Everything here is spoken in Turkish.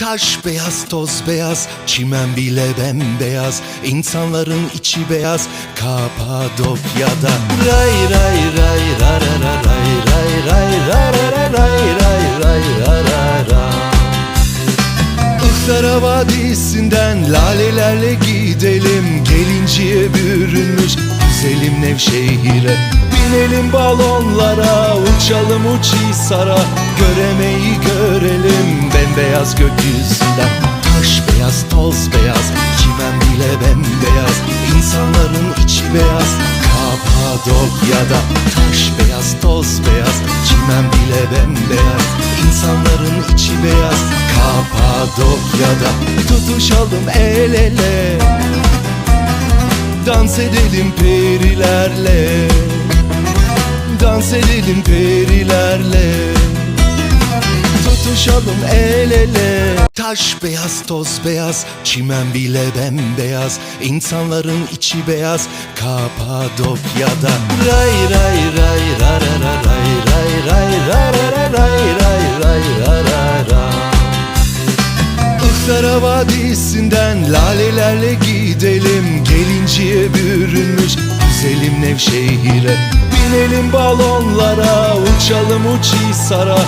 Taş beyaz toz beyaz çimen bile bembeyaz. İnsanların içi beyaz Kapadokya'da Ray ray ray ra ra ra ray ray ray ra ra ra ray ray ray ra ra ra. Vadisi'nden lalelerle gidelim. Gelinciye bürünmüş güzelim Nevşehir'e. Binelim balonlara uçalım uçhisara. Göremeyi görelim bembeyaz gökyüzünden Taş beyaz toz beyaz çimen bile bembeyaz. İnsanların içi beyaz Kapadokya'da Taş beyaz toz beyaz çimen bile bembeyaz. İnsanların içi beyaz Kapadokya'da Tutuşalım el ele. Dans edelim perilerle. Dans edelim perilerle Tutuşalım el ele. Taş beyaz toz beyaz Çimen bile bembeyaz. İnsanların içi beyaz Kapadokya'da Ray ray ray ra ra ra ray ray ray ra ra ra ray ray ray ra ra ra. Ihlara Vadisi'nden lalelerle gidelim. Gelinciye bürünmüş güzelim Nevşehir'e. Binelim balonlara uçalım uçhisara